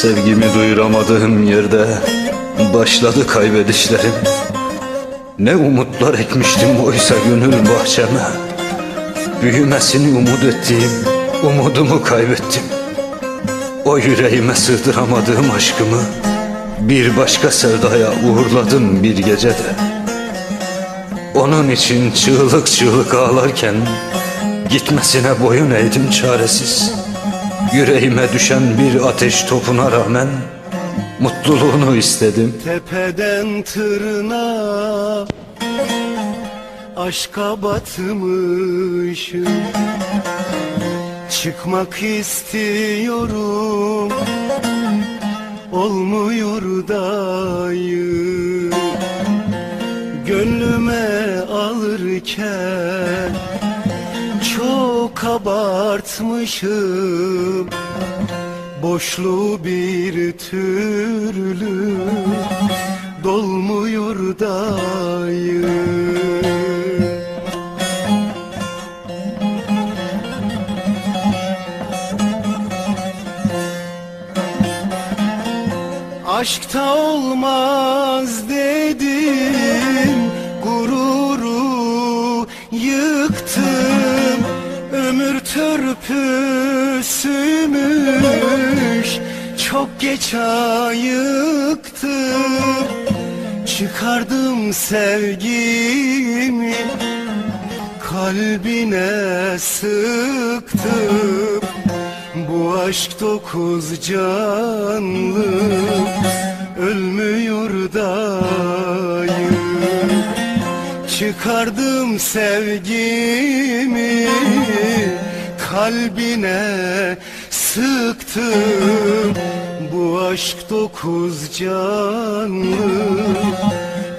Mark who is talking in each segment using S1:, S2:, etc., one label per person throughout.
S1: Sevgimi duyuramadığım yerde başladı kaybedişlerim. Ne umutlar ekmiştim oysa gönül bahçeme. Büyümesini umut ettiğim umudumu kaybettim. O yüreğime sığdıramadığım aşkımı Bir başka sevdaya uğurladım bir gecede. Onun için çığlık çığlık ağlarken Gitmesine boyun eğdim çaresiz Yüreğime düşen bir ateş topuna rağmen Mutluluğunu istedim.
S2: Tepeden tırnağa Aşka batmışım Çıkmak istiyorum Olmuyor dayı Gönlüme alırken Çok abartmışım Boşluğu bir türlü dolmuyor dayı. Aşkta olmaz dedim Gururu yıktım Törpüsümüş Çok geç ayıktım Çıkardım sevgimi Kalbine sıktım Bu aşk dokuz canlı Ölmüyor dayı Çıkardım sevgimi Kalbine sıktım. Bu aşk dokuz canlı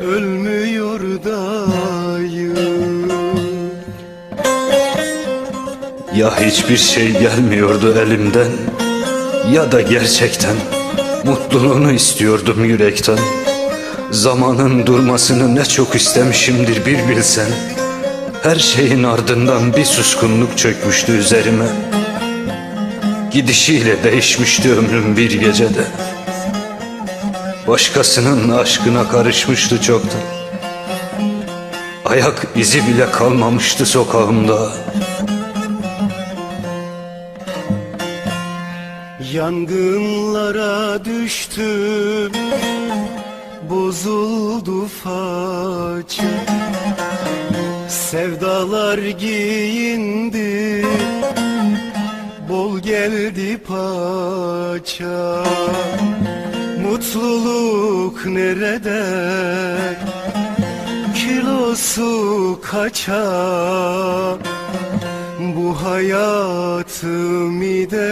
S2: Ölmüyor dayı.
S1: Ya hiçbir şey gelmiyordu elimden Ya da gerçekten Mutluluğunu istiyordum yürekten. Zamanın durmasını ne çok istemişimdir bir bilsen Her şeyin ardından bir suskunluk çökmüştü üzerime. Gidişiyle değişmişti ömrüm bir gecede. Başkasının aşkına karışmıştı çoktan. Ayak izi bile kalmamıştı sokağımda.
S2: Yangınlara düştüm Bozuldu faça Sevdalar giyindi. Bol geldi paça. Mutluluk nerede? Kilosu kaça? Bu hayatım ide